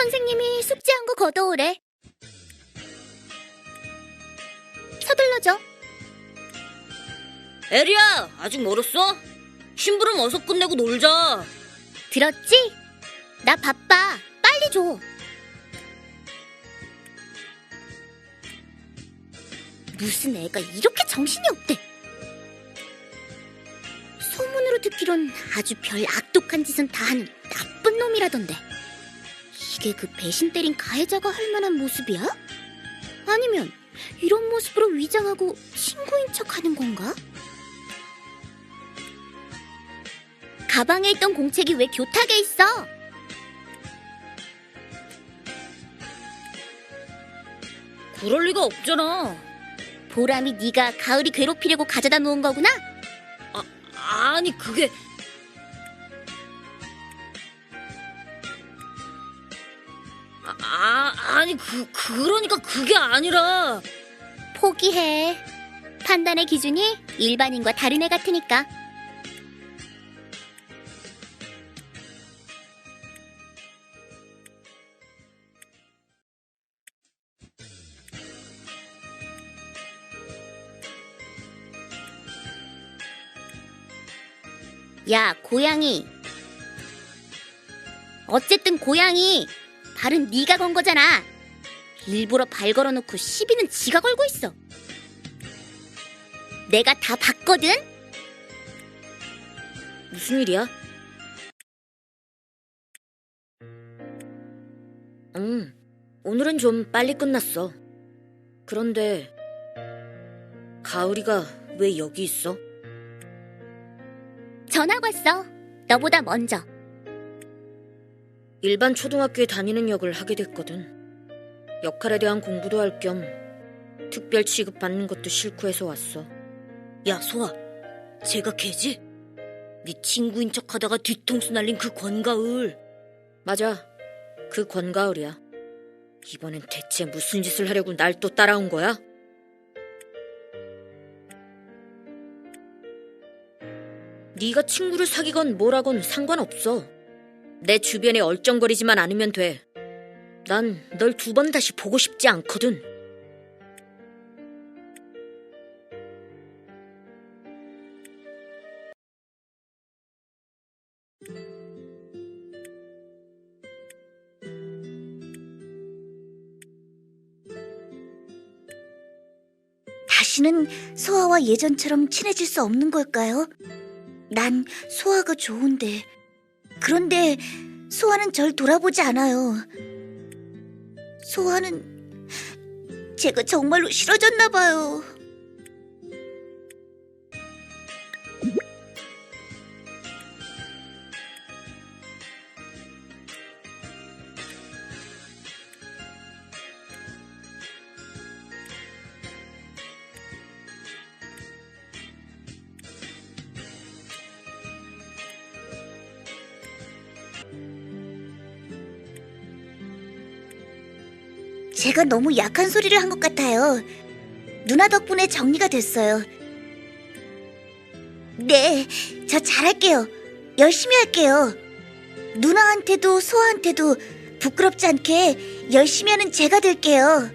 선생님이 숙제한 거 걷어오래. 서둘러줘. 에리야, 아직 멀었어? 심부름 어서 끝내고 놀자. 들었지? 나 바빠. 빨리 줘. 무슨 애가 이렇게 정신이 없대. 소문으로 듣기론 아주 별 악독한 짓은 다 하는 나쁜 놈이라던데. 이게 그 배신 때린 가해자가 할 만한 모습이야? 아니면 이런 모습으로 위장하고 친구인 척 하는 건가? 가방에 있던 공책이 왜 교탁에 있어? 그럴 리가 없잖아. 보람이 네가 가을이 괴롭히려고 가져다 놓은 거구나? 아니, 그게. 아, 아, 아니, 그, 그러니까 그게 아니라. 포기해. 판단의 기준이 일반인과 다른 애 같으니까. 야, 고양이. 어쨌든 고양이. 발은 네가 건 거잖아. 일부러 발 걸어놓고 시비는 지가 걸고 있어. 내가 다 봤거든? 무슨 일이야? 음, 오늘은 좀 빨리 끝났어. 그런데, 가을이가 왜 여기 있어? 전학 왔어. 너보다 먼저. 일반 초등학교에 다니는 역을 하게 됐거든. 역할에 대한 공부도 할 겸 특별 취급 받는 것도 싫고 해서 왔어. 야, 소아. 쟤가 걔지? 네 친구인 척 하다가 뒤통수 날린 그 권가을. 맞아. 그 권가을이야. 이번엔 대체 무슨 짓을 하려고 날 또 따라온 거야? 네가 친구를 사귀건 뭐라건 상관없어. 내 주변에 얼쩡거리지만 않으면 돼. 난 널 두 번 다시 보고 싶지 않거든. 다시는 소아와 예전처럼 친해질 수 없는 걸까요? 난 소아가 좋은데. 그런데 소아는 절 돌아보지 않아요. 소아는 제가 정말로 싫어졌나 봐요. 제가 너무 약한 소리를 한 것 같아요. 누나 덕분에 정리가 됐어요. 네, 저 잘할게요. 열심히 할게요. 누나한테도 소아한테도 부끄럽지 않게 열심히 하는 제가 될게요.